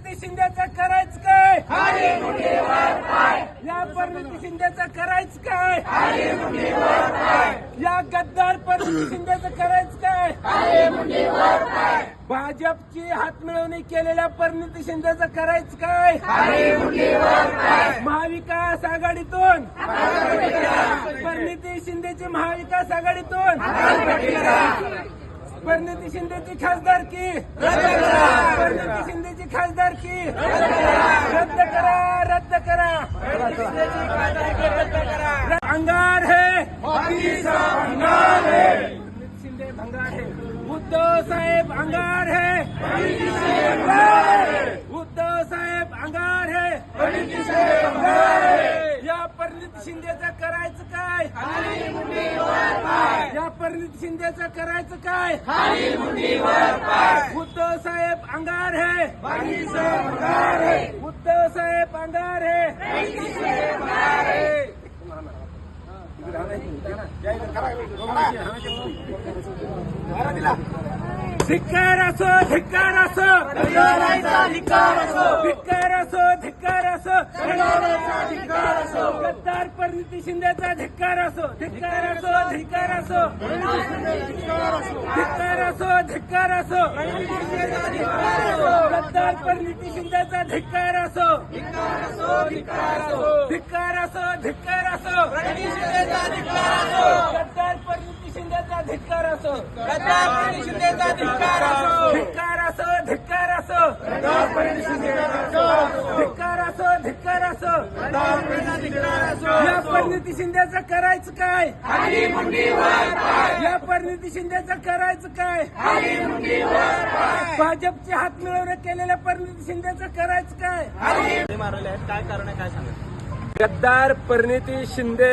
परिणती शिंदेचा करायच काय? या परिणती शिंदेचा करायच काय? या गद्दार परिणती शिंदेचं करायच काय? भाजपची हात मिळवणी केलेल्या परिणती शिंदेचं करायच काय? महाविकास आघाडीतून. परिणती शिंदेची महाविकास आघाडीतून. परिणिती शिंदेची खासदारकी परिणिती शिंदेची खासदारकी रद्द करा. रद्द करा अंगार है. अंगार है. शिंदे भंगार है. उद्धव साहेब अंगार है. उद्धव साहेब अंगार है. या परिणित शिंदेचं करायचं काय? परिणित शिंदेचं करायचं काय? उद्धव साहेब अंगार है. उद्धव साहेब अंगार है. धिक्कार असो धिक्कार असो धिक्कार असो धिक्कार असो गद्दार परिणिती शिंदेचा धिक्कार असो धिक्कार असो धिक्कार असो धिक्कार असो धिक्कार असो गद्दार परिणिती शिंदेचा धिक्कार असो धिक्कार असो धिक्कार असो गद्दार परिणिती शिंदेचा धिक्कार असो. धिक्कार असो धिक्कार असो. धिक्कार असो. धिक्कार असो या परिणिती शिंदेचं करायचं काय? या परिणिती शिंदेचं करायचं काय? भाजपचे हात मिळवणं केलेल्या परिणिती शिंदेचं करायचं काय? मारलेले आहेत. काय कारण आहे काय सांगा गद्दार परिणिती शिंदे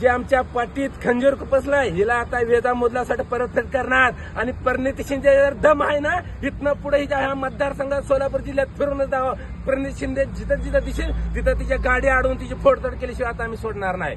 जे आमच्या पाठीत खंजीर खुपसलाय हिला आता वेदा मोदलासाठी परतफेड करणार. आणि परिणिती शिंदे जर दम आहे ना इथनं पुढे हिच्या ह्या मतदारसंघात सोलापूर जिल्ह्यात फिरूनच जावं. परिणिती शिंदे जिथं जिथं दिसेल तिथं तिच्या गाडी अडवून तिची फोडतोड केल्याशिवाय आता आम्ही सोडणार नाही.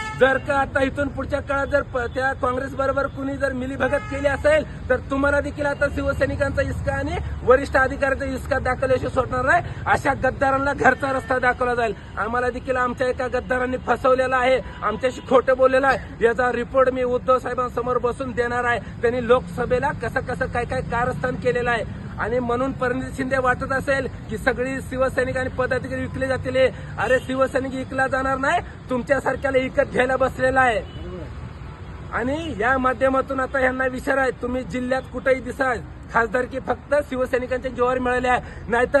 जर का आता इथून पुढच्या काळात जर प- त्या काँग्रेस बरोबर कुणी जर मिलीभगत केली असेल तर तुम्हाला देखील आता शिवसैनिकांचा इस्का आणि वरिष्ठ अधिकाऱ्याचा इस्का दाखवल्याशिवाय सोडणार नाही. अशा गद्दारांना घरचा रस्ता दाखवला जाईल. आम्हाला देखील आमच्या एका गद्दारांनी फसवलेला आहे. आमच्याशी खोटं बोललेलं आहे. याचा रिपोर्ट मी उद्धव साहेबांसमोर बसून देणार आहे. त्यांनी लोकसभेला कसं कसं काय काय कारस्थान केलेलं आहे आणि म्हणून परिणित शिंदे वाटत असेल की सगळी शिवसैनिक आणि पदाधिकारी विकले जातील अरे शिवसैनिक विकला जाणार नाही तुमच्यासारख्याला विकत घ्यायला बसलेला आहे. आणि या माध्यमातून आता यांना विचार आहे तुम्ही जिल्ह्यात कुठेही दिसाल खासदारकी फक्त शिवसैनिकांच्या जोवर मिळाल्या आहे. नाहीतर